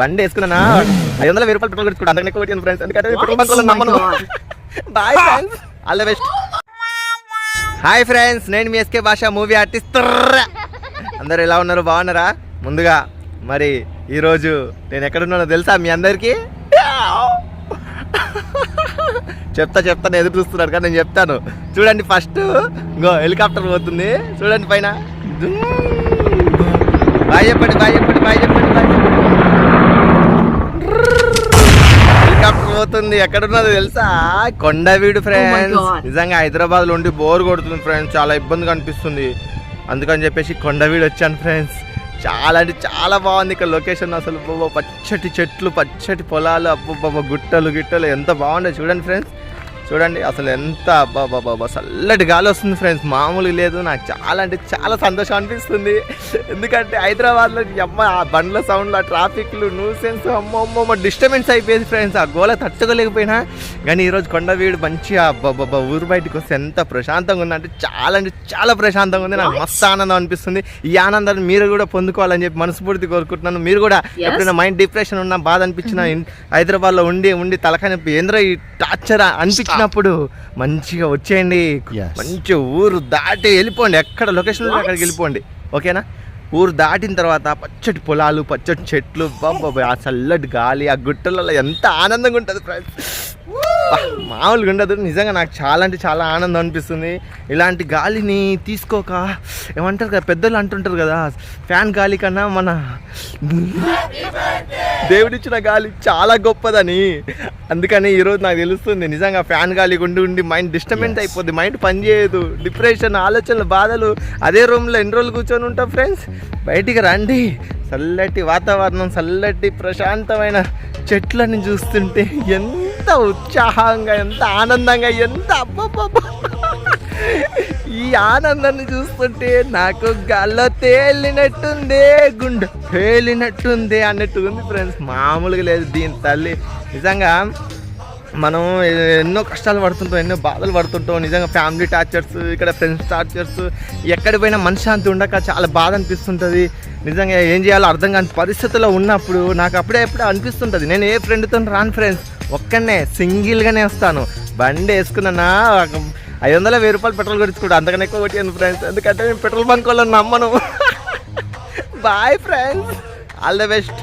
బండి వేసుకున్నా ఐదు వందల వెయ్యి రూపాయలు పెట్రోల్ కొట్టుకుంటా అంతకన్నా ఎక్కువ ఫ్రెండ్స్ ఎందుకంటే పెట్రోల్ బంక్ Oh నమ్మను. Bye friends all the best hi friends నేను మీ ఎస్కే భాష మూవీ ఆర్టిస్ట్ అందరు ఎలా ఉన్నారు? బాగున్నారా? ముందుగా మరి ఈరోజు నేను ఎక్కడున్నానో తెలుసా మీ అందరికీ? చెప్తా చెప్తాను ఎదురు చూస్తున్నాడు కానీ నేను చెప్తాను. చూడండి ఫస్ట్ ఇంకో హెలికాప్టర్ పోతుంది. చూడండి పైన. బాయ్ చెప్పండి బాయ్ చెప్పండి బాయ్ చెప్పండి బాయ్ పోతుంది ఎక్కడున్నదో తెలుసా? Kondaveedu friends God. నిజంగా హైదరాబాద్లో ఉండి బోర్ కొడుతుంది ఫ్రెండ్స్ చాలా ఇబ్బందిగా అనిపిస్తుంది. అందుకని చెప్పేసి కొండవీడు వచ్చాను ఫ్రెండ్స్ చాలా అంటే చాలా బాగుంది ఇక్కడ లొకేషన్ అసలు. పచ్చటి చెట్లు పచ్చటి పొలాలు అబ్బబ్బబ్బ గుట్టలు గిట్టలు. ఎంత బాగుండే చూడండి ఫ్రెండ్స్ చూడండి అసలు ఎంత బాబా చల్లటి గాలి వస్తుంది ఫ్రెండ్స్ మామూలుగా లేదు నాకు చాలా అంటే చాలా సంతోషం అనిపిస్తుంది. ఎందుకంటే హైదరాబాద్లో అమ్మ ఆ బండ్ల సౌండ్లు ఆ ట్రాఫిక్లు న్యూసెన్స్ అమ్మ అమ్మ డిస్టర్బెన్స్ అయిపోయింది ఫ్రెండ్స్ ఆ గోల తట్టుకోలేకపోయినా. కానీ ఈరోజు కొండవీడు మంచిగా బాబా ఊరు బయటకు వస్తే ఎంత ప్రశాంతంగా ఉంది అంటే చాలా అంటే చాలా ప్రశాంతంగా ఉంది. నాకు మస్తు ఆనందం అనిపిస్తుంది. ఈ ఆనందాన్ని మీరు కూడా పొందుకోవాలని చెప్పి మనస్ఫూర్తి కోరుకుంటున్నాను. మీరు కూడా ఎప్పుడైనా మైండ్ డిప్రెషన్ ఉన్నా బాధ అనిపించిన హైదరాబాద్లో ఉండి ఉండి తలకాయ నొప్పి ఏంద్రా ఈ టార్చర్ అనిపించినప్పుడు మంచిగా వచ్చేయండి. మంచి ఊరు దాటి వెళ్ళిపోండి. ఎక్కడ లొకేషన్ ఉంటే అక్కడికి వెళ్ళిపోండి. ఓకేనా? ఊరు దాటిన తర్వాత పచ్చటి పొలాలు పచ్చటి చెట్లు బాబా ఆ చల్లటి గాలి ఆ గుట్టలలో ఎంత ఆనందంగా ఉంటుంది ఫ్రెండ్స్ మామూలుగా ఉండదు. నిజంగా నాకు చాలా అంటే చాలా ఆనందం అనిపిస్తుంది. ఇలాంటి గాలిని తీసుకోక ఏమంటారు కదా పెద్దలు అంటుంటారు కదా ఫ్యాన్ గాలి కన్నా మన దేవుడిచ్చిన గాలి చాలా గొప్పదని. అందుకని ఈరోజు నాకు తెలుస్తుంది నిజంగా ఫ్యాన్ గాలి ఉండి ఉండి మైండ్ డిస్టర్బెన్స్. అయిపోద్ది మైండ్ పనిచేయదు డిప్రెషన్ ఆలోచనలు బాధలు అదే రూమ్లో ఎన్ని రోజులు కూర్చొని ఉంటాం ఫ్రెండ్స్? బయటికి రండి. చల్లటి వాతావరణం చల్లటి ప్రశాంతమైన చెట్లని చూస్తుంటే ఎంత ఉత్సాహంగా ఎంత ఆనందంగా ఎంత అబ్బబ్బబ్బా. ఈ ఆనందాన్ని చూస్తుంటే నాకు గాల్లో తేలినట్టుందే గుండె పేలినట్టుంది అన్నట్టు ఉంది ఫ్రెండ్స్ మామూలుగా లేదు దీని తల్లి. నిజంగా మనం ఎన్నో కష్టాలు పడుతుంటాం ఎన్నో బాధలు పడుతుంటాం. నిజంగా ఫ్యామిలీ టార్చర్స్ ఇక్కడ ఫ్రెండ్స్ టార్చర్స్ ఎక్కడి పోయినా మనశ్శాంతి ఉండక చాలా బాధ అనిపిస్తుంటుంది. నిజంగా ఏం చేయాలో అర్థం కాని పరిస్థితుల్లో ఉన్నప్పుడు నాకు అప్పుడే ఎప్పుడే అనిపిస్తుంటుంది. నేను ఏ ఫ్రెండ్తో రాను ఫ్రెండ్స్ ఒక్కనే సింగిల్గానే వస్తాను. బండి వేసుకున్నా ఐదు వందల వెయ్యి రూపాయలు పెట్రోల్ కొట్టుకుంటా అంతకన్నా ఎక్కువ కొట్టాను ఫ్రెండ్స్ ఎందుకంటే నేను పెట్రోల్ బంక్ వాళ్ళని నమ్మను. Bye friends all the best